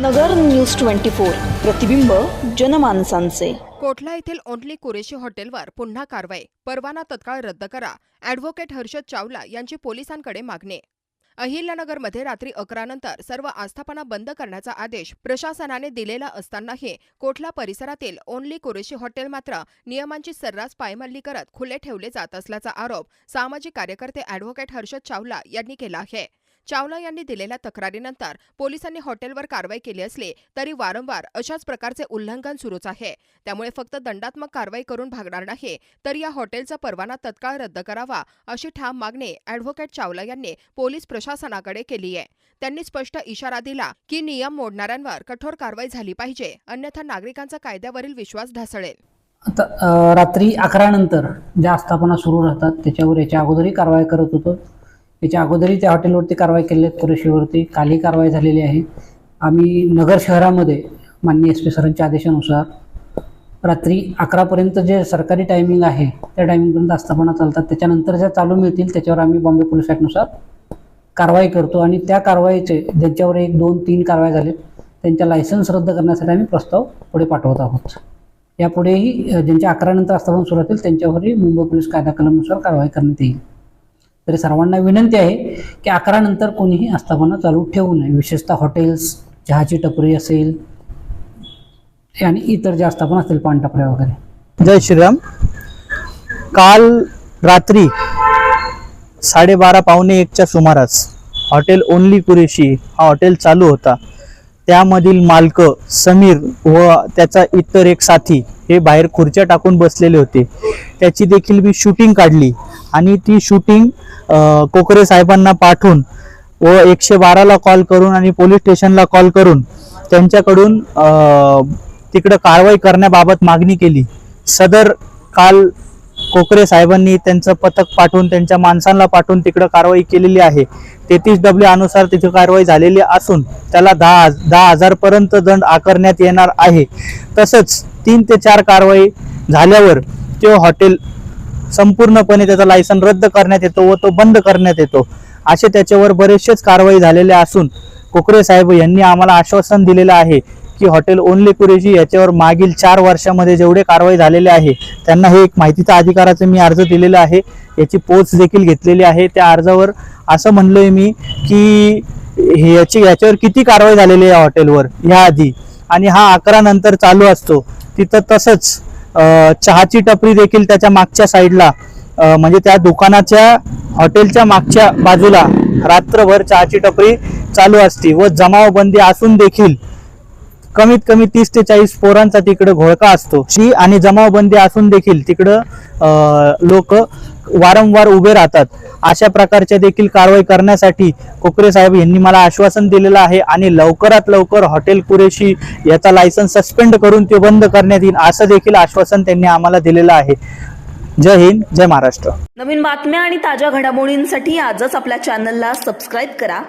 नगर news twenty four प्रतिबिंब जनमानसांचे. कोठला येथील only Qureshi हॉटेलवर पुन्हा कारवाई? परवाना तत्काळ रद्द करा. ॲडव्होकेट हर्षद चावला यांची पोलिसांकडे मागणी. अहिल्यानगरमध्ये रात्री अकरा नंतर सर्व आस्थापना बंद करण्याचा आदेश प्रशासनाने दिलेला असतानाही कोठला परिसरातील ओनली कुरेशी हॉटेल मात्र नियमांची सर्रास पायमल्ली करत खुले ठेवले जात असल्याचा आरोप सामाजिक कार्यकर्ते ॲडव्होकेट हर्षद चावला यांनी केला आहे. चावला यांनी दिलेल्या तक्रारीनंतर पोलिसांनी हॉटेलवर कारवाई केली असली तरी वारंवार अशाच प्रकारचे उल्लंघन सुरूच आहे. त्यामुळे फक्त दंडात्मक कारवाई करून भागणार नाही तर या हॉटेलचा परवाना तत्काळ रद्द करावा अशी ठाम मागणी अॅडव्होकेट चावला यांनी पोलीस प्रशासनाकडे केली आहे. त्यांनी स्पष्ट इशारा दिला की नियम मोडणाऱ्यांवर कठोर कारवाई झाली पाहिजे अन्यथा नागरिकांचा कायद्यावरील विश्वास ढासळेल. आता रात्री अकरा नंतर ज्या आस्थापना सुरू राहतात त्याच्यावर याच्या अगोदरही कारवाई करत होतो. याच्या अगोदरही त्या हॉटेलवरती कारवाई केली आहेत कुरेशीवरती कालही कारवाई झालेली आहे. आम्ही नगर शहरामध्ये माननीय एस पी सरांच्या आदेशानुसार रात्री अकरापर्यंत जे सरकारी टायमिंग आहे त्या टायमिंगपर्यंत आस्थापना चालतात. त्याच्यानंतर ज्या चालू मिळतील त्याच्यावर आम्ही बॉम्बे पोलीस ॲक्टनुसार कारवाई करतो. आणि त्या कारवाईचे ज्यांच्यावर एक दोन तीन कारवाई झालेत त्यांच्या लायसन्स रद्द करण्यासाठी आम्ही प्रस्ताव पुढे पाठवत आहोत. यापुढेही ज्यांच्या अकरानंतर आस्थापना सुरू होतील त्यांच्यावरही मुंबई पोलीस कायदा कलमनुसार कारवाई करण्यात येईल. तरी सर्वांना विनंती आहे की अकरा नंतर कोणीही आस्थापना चालू ठेवू नये. विशेषतः हॉटेल्स चहाची टपरी असेल आणि इतर ज्या आस्थापना असतील पानटपऱ्या वगैरे. जय श्रीराम. काल रात्री साडेबारा पावणे एकच्या सुमारास हॉटेल ओनली कुरेशी हा हॉटेल चालू होता. त्यामधील मालक समीर व त्याचा इतर एक साथी हे बाहेर खुर्च्या टाकून बसलेले होते. त्याची देखील मी शूटिंग काढली. आणि ती शूटिंग कोकरे साहेबांना पाठवून व एकशे बाराला कॉल करून आणि पोलीस स्टेशनला कॉल करून त्यांच्याकडून तिकडं कारवाई करण्याबाबत मागणी केली. सदर काल कोकरे साहेबांनी त्यांचं पथक पाठवून त्यांच्या माणसांना पाठवून तिकडं कारवाई केलेली आहे. तेहतीस डब्ल्यू अनुसार तिथे कारवाई झालेली असून त्याला दहा दहा हजारपर्यंत दंड आकारण्यात येणार आहे. तसंच तीन ते चार कारवाई झाल्यावर तो हॉटेल संपूर्णपणे त्याचा लायसन रद्द करण्यात येतो व तो बंद करण्यात येतो. असे त्याच्यावर बरेचसेच कारवाई झालेल्या असून कोकरे साहेब यांनी आम्हाला आश्वासन दिलेलं आहे की हॉटेल ओनली कुरेशी याच्यावर मागील चार वर्षामध्ये जेवढे कारवाई झालेले आहे त्यांना हे एक माहितीचा अधिकाराचं मी अर्ज दिलेला आहे याची पोच देखील घेतलेली आहे. त्या अर्जावर असं म्हणलोय मी की हे याची याच्यावर किती कारवाई झालेली आहे हॉटेलवर? ह्या आधी. आणि हा अकरा नंतर चालू असतो. तिथं तसंच चहाची टपरी देखील त्याच्या मागच्या साईडला म्हणजे त्या दुकानाच्या हॉटेलच्या मागच्या बाजूला रात्रभर चहाची टपरी चालू असते व जमावबंदी असून देखील कमीत कमी तीस ते चाळीस पोरांचा तिकडं घोळका असतो. शी आणि जमावबंदी असून देखील तिकडं लोक वारंवार उभे राहतात. अशा प्रकारच्या देखील कारवाई करण्यासाठी कोकरे साहेब यांनी मला आश्वासन दिलेलं आहे आणि लवकरात लवकर हॉटेल कुरेशी याचा लायसन्स सस्पेंड करून ते बंद करण्यात येईल असं देखील आश्वासन त्यांनी आम्हाला दिलेलं आहे. जय हिंद जय महाराष्ट्र. नवीन बातम्या आणि ताज्या घडामोडींसाठी आजच आपल्या चॅनलला सबस्क्राईब करा.